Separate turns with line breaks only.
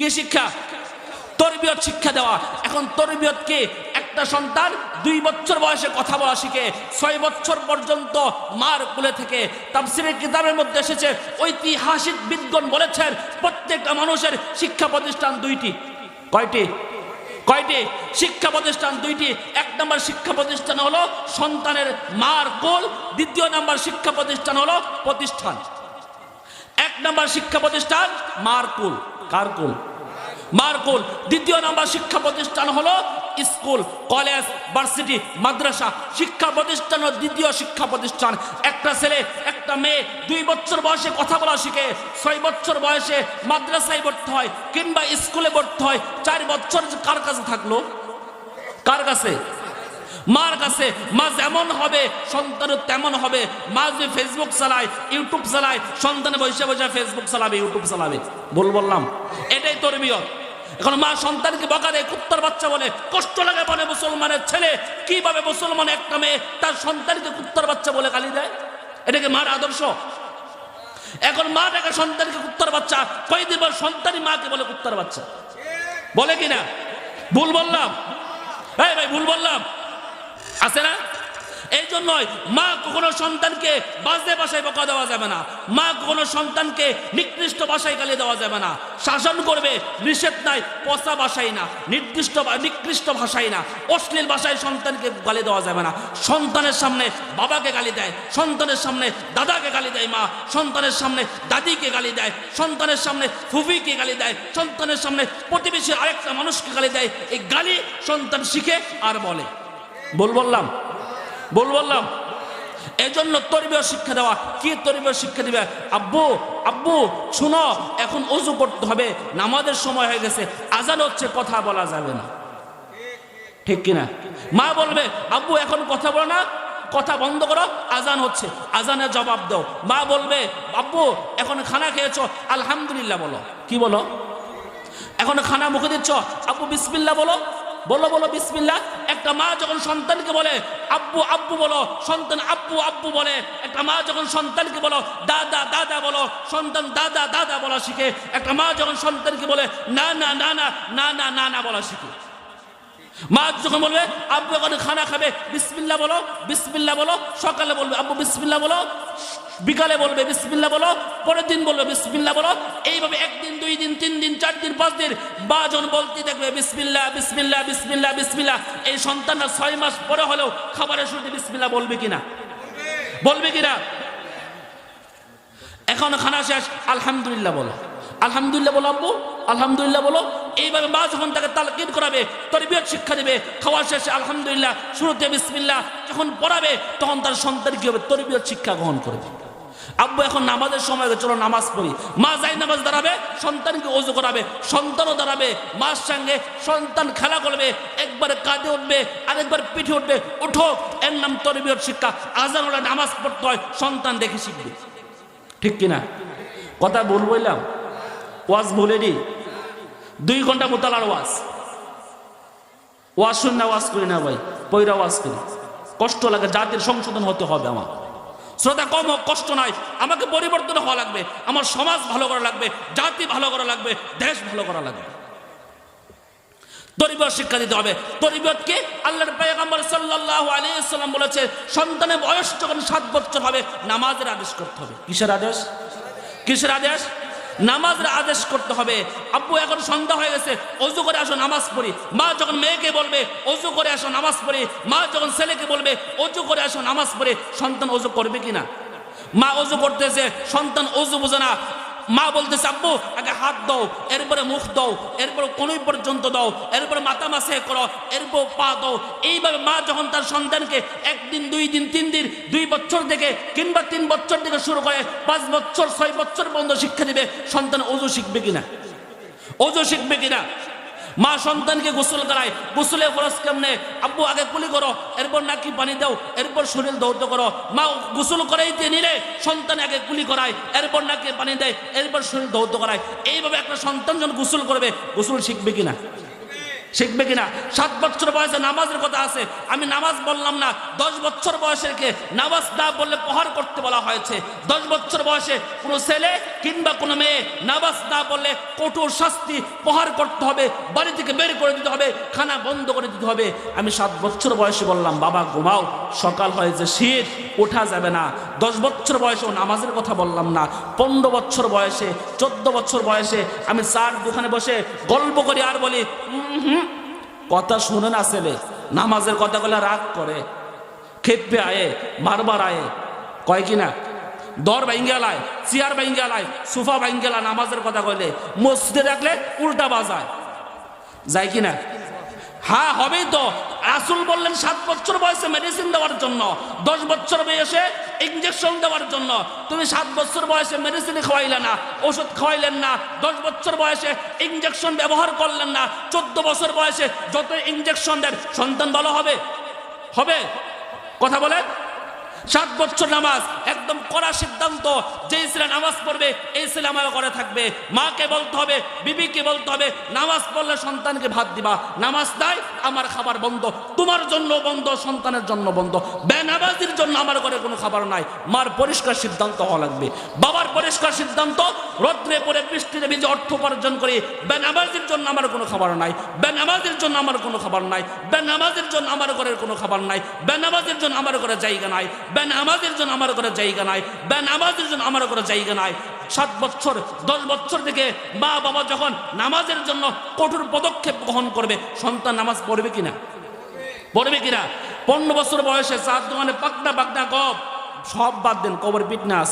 কি শিক্ষা? তরবিয়ত শিক্ষা দেওয়া। এখন তরবিয়তকে একটা সন্তান দুই বছর বয়সে কথা বলা শিখে, ছয় বছর পর্যন্ত মার কুলে থেকে। তাফসিরের কিতাবের মধ্যে এসেছে, ঐতিহাসিক বিদ্গণ বলেছেন, প্রত্যেকটা মানুষের শিক্ষা প্রতিষ্ঠান দুইটি। কয়টি? কয়টি? শিক্ষা প্রতিষ্ঠান দুইটি। এক নম্বর শিক্ষা প্রতিষ্ঠান হলো সন্তানের মার কোল, দ্বিতীয় নম্বর শিক্ষা প্রতিষ্ঠান হলো প্রতিষ্ঠান। এক নম্বর শিক্ষা প্রতিষ্ঠান মারকুল কারকুল মারকুল দ্বিতীয় নম্বর শিক্ষা প্রতিষ্ঠান হলো স্কুল, কলেজ, ভার্সিটি, মাদ্রাসা। শিক্ষা প্রতিষ্ঠান ও দ্বিতীয় শিক্ষা প্রতিষ্ঠান। একটা ছেলে, একটা মেয়ে দুই বছর বয়সে কথা বলা শিখে, ছয় বছর বয়সে মাদ্রাসায় পড়তে হয় কিংবা স্কুলে ভর্তি হয়। চার বছর কার কাছে থাকল? কার কাছে? মার কাছে মা যেমন হবে সন্তানও তেমন হবে। মা যদি ফেসবুক চালায় ইউটিউব চালায়, সন্তানে বসে বসে ফেসবুক চালাবে ইউটিউব চালাবে। ভুল বললাম। এটাই তরবিয়ত এখন মা সন্তানকে বকা দেয়, কুত্তার বাচ্চা বলে, কষ্ট লাগে বলে মুসলমানের ছেলে। কীভাবে মুসলমান একটা মেয়ে তার সন্তানকে কুত্তার বাচ্চা বলে গালি দেয়? এটাকে মার আদর্শ? এখন মা টাকা সন্তানকে কুত্তার বাচ্চা কয়েকদিন পর সন্তানই মাকে বলে কুত্তার বাচ্চা? বলে কিনা? ভুল বললাম। এই ভাই, ভুল বললাম। আছে না? এই জন্যই মা কখনো সন্তানকে বাজে বাসায় বকা দেওয়া যাবে না। মা কখনো সন্তানকে নিকৃষ্ট ভাষায় গালি দেওয়া যাবে না। শাসন করবে, নিষেধ নাই, পচা বাসায় না নির্দিষ্ট নিকৃষ্ট ভাষায় না, অশ্লীল ভাষায় সন্তানকে গালি দেওয়া যাবে না। সন্তানের সামনে বাবাকে গালি দেয়, সন্তানের সামনে দাদাকে গালি দেয় মা, সন্তানের সামনে দাদিকে গালি দেয়, সন্তানের সামনে ফুফিকে গালি দেয়, সন্তানের সামনে প্রতিবেশী আরেকটা মানুষকে গালি দেয়। এই গালি সন্তান শিখে আর বলে। বল বললাম? বল বললাম? এজন্য তরবীয় শিক্ষা দেওয়া। কি তরবীয় শিক্ষা দিবে? আব্বু আব্বু, শুনো, এখন অজু করতে হবে। নামাজের সময় হয়ে গেছে। আজান হচ্ছে, কথা বলা যাবে না। ঠিক কিনা? মা বলবে, আব্বু, এখন কথা বলো না। কথা বন্ধ করো, আজান হচ্ছে। আজানের জবাব দাও। মা বলবে, আব্বু, এখন খানা খেয়েছো? আলহামদুলিল্লাহ বলো। কি বলো? এখন খানা মুখে দিচ্ছ? আব্বু বিসমিল্লা বলো। বলো বলো বিসমিল্লা একটা মা যখন সন্তানকে বলে, আব্বু আব্বু বলো, সন্তান আব্বু আব্বু বলে, একটা মা যখন সন্তানকে বলো, দাদা দাদা বলো, সন্তান দাদা দাদা বলা শিখে, একটা মা যখন সন্তানকে বলে, না না না না না না না না বলা শিখে। মা যখন বলবে, আব্বু এখন খানা খাবে বিসমিল্লা বলো বিসমিল্লা বলো, সকালে বলবে, আব্বু বিসমিল্লা বলো, বিকালে বলবে বিসমিল্লা বলো, পরের দিন বলবে বিসমিল্লা বলো, এইভাবে একদিন দুই দিন, তিন দিন, চার দিন, পাঁচ দিন, বাজন বলতে দেখবে বিসমিল্লা বিসমিল্লা বিসমিল্লা বিসমিল্লা এই সন্তানরা ছয় মাস পরে হলেও খাবারের শুরুতে বিসমিল্লা বলবে কিনা? বলবে কিনা? এখন খানা শেষ, আলহামদুলিল্লাহ বলো। আলহামদুলিল্লাহ বলো, আব্বু, আলহামদুলিল্লাহ বলো। এইভাবে মা যখন তাকে তালকিদ করাবে, তরবিয়ত শিক্ষা দেবে, খাওয়া শেষে আলহামদুলিল্লাহ, শুরুতে বিসমিল্লাহ, যখন পড়াবে, তখন তার সন্তান কি হবে তরবিয়ত শিক্ষা গ্রহণ করবে। আব্বু, এখন নামাজের সময় চলো নামাজ পড়ি। মা যাই নামাজ দাঁড়াবে, সন্তানকে অজু করাবে, সন্তানও দাঁড়াবে, মার সঙ্গে সন্তান খেলা করবে, একবার কাঁধে উঠবে, আরেকবার পিঠে উঠবে উঠো এর নাম তরবিয়ত শিক্ষা। আজান হলে নামাজ পড়তে হয়, সন্তান দেখে শিখবে। ঠিক কিনা? কথা ভুল বললাম? ওয়াজ ভুলেনি? দুই ঘণ্টা মোতালার ওয়াজ। ওয়াজ শুন না, ওয়াজ করি না ভাই পৈরা ওয়াজ করি। কষ্ট লাগে, জাতির সংশোধন হতে হবে আমার। শ্রোতা কম হোক, কষ্ট নাই। আমাকে পরিবর্তন হওয়া লাগবে। আমার সমাজ ভালো করা লাগবে জাতি ভালো করা লাগবে দেশ ভালো করা লাগবে। তরিবত শিক্ষা দিতে হবে। তরিবতকে আল্লাহর পেগম্বর সাল্লাল্লাহু আলাইহি সাল্লাম বলেছে সন্তানের বয়স যখন সাত বছর হবে নামাজের আদেশ করতে হবে। কিসের আদেশ? কিসের আদেশ? নামাজের আদেশ করতে হবে। আব্বু, এখন সন্ধ্যা হয়ে গেছে, অজু করে আসো, নামাজ পড়ি। মা যখন মেয়েকে বলবে, অজু করে আসো, নামাজ পড়ি। মা যখন ছেলেকে বলবে, অজু করে আসো, নামাজ পড়ি। সন্তান অজু করবে কিনা? মা অজু করতেছে, সন্তান অজু বোঝে না। মা বলতেছে, আব্বু, আগে হাত দাও এরপরে মুখ দাও এরপরে কোন পর্যন্ত দাও এরপরে মাথা মাসে করো, এরপর পা দাও এইভাবে মা যখন তার সন্তানকে একদিন, দুই দিন, তিন দিন, দুই বছর থেকে কিংবা তিন বছর থেকে শুরু করে পাঁচ বছর, ছয় বছর পর্যন্ত শিক্ষা দিবে, সন্তান অজু শিখবে কিনা? ওজু শিখবে কিনা? মা সন্তানকে গোসল করায়। গোসলে খরচ কেমনে? আব্বু, আগে কুলি করো, এরপর নাকি পানি দাও, এরপর শরীর দৌড় করো। মা গোসল করাইতে নিলে, সন্তান আগে কুলি করায়, এরপর নাকি পানি দেয়, এরপর শরীর দৌড় করায়। এইভাবে একটা সন্তান যখন গোসল করবে, গোসল শিখবে কিনা? শিখবে কিনা? সাত বছর বয়সে নামাজের কথা আছে। আমি নামাজ বললাম না, দশ বছর বয়সেরকে নামাজ না বললে প্রহার করতে বলা হয়েছে। দশ বছর বয়সে কোনো ছেলে কিংবা কোনো মেয়ে নামাজ না বললে কঠোর শাস্তি প্রহার করতে হবে, বাড়ি থেকে বের করে দিতে হবে, খানা বন্ধ করে দিতে হবে। আমি সাত বছর বয়সে বললাম, বাবা, ঘুমাও, সকাল হয় যে শীত, ওঠা যাবে না। দশ বছর বয়সেও নামাজের কথা বললাম না। পনেরো বছর বয়সে, চোদ্দ বছর বয়সে আমি চার দোকানে বসে গল্প করি আর বলি, "উম হুম কথা শুনে না ছেলে, নামাজের কথাগুলো রাগ করে, খেপে আয়ে, বারবার আয়ে। কয় কি না? দর বাইঙ্গেলায় চেয়ার বাইঙ্গেলায় সোফা বাইঙ্গেলা নামাজের কথা কইলে মসজিদে রাখলে উল্টা বাজায়। যায় কি না? হ্যাঁ হবেই তো। রাসুল বললেন, সাত বছর বয়সে মেডিসিন দেওয়ার জন্য, দশ বছর বয়সে ইঞ্জেকশন দেওয়ার জন্য। তুমি সাত বছর বয়সে মেডিসিন খাওয়াইলে না, ওষুধ খাওয়াইলেন না, দশ বছর বয়সে ইঞ্জেকশন ব্যবহার করলেন না, চোদ্দ বছর বয়সে যত ইঞ্জেকশন দেন, সন্তান ভালো হবে? হবে? কথা বলে সাত বছর নামাজ, একদম কড়া সিদ্ধান্ত, যে ছেলে নামাজ পড়বে, এই ছেলে আমার করে থাকবে। মাকে বলতে হবে, বিবিকে বলতে হবে, নামাজ পড়লে সন্তানকে ভাত দিবা। নামাজ নাই, আমার খাবার বন্ধ। তোমার জন্য বন্ধ, সন্তানের জন্য বন্ধ। বেনামাজির জন্য আমার ঘরে কোনো খাবার নাই। মার পরিষ্কার সিদ্ধান্ত হওয়া লাগবে। বাবার পরিষ্কার সিদ্ধান্ত, রৌদ্রে পরে বৃষ্টিতে ভিজে অর্থ উপার্জন করি বেনামাজির জন্য আমার কোনো খাবার নাই। বেনামাজির জন্য আমার কোনো খাবার নাই। বেনামাজির জন্য আমার ঘরের কোনো খাবার নাই। বেনামাজির জন্য আমার ঘরে জায়গা নাই। বেনামাজির জন্য আমার ঘরে জায়গা নাই। বেনামাজির জন্য আমার কোনো জায়গা নাই। সাত বছর, দশ বছর থেকে মা বাবা যখন নামাজের জন্য কঠোর পদক্ষেপ গ্রহণ করবে, সন্তান নামাজ পড়বে কিনা? পড়বে কিনা? পনেরো বছর বয়সে চার দোকানে পাকনা পাকনা কব, সব বাদ দেন, কবর পিটনা আছে।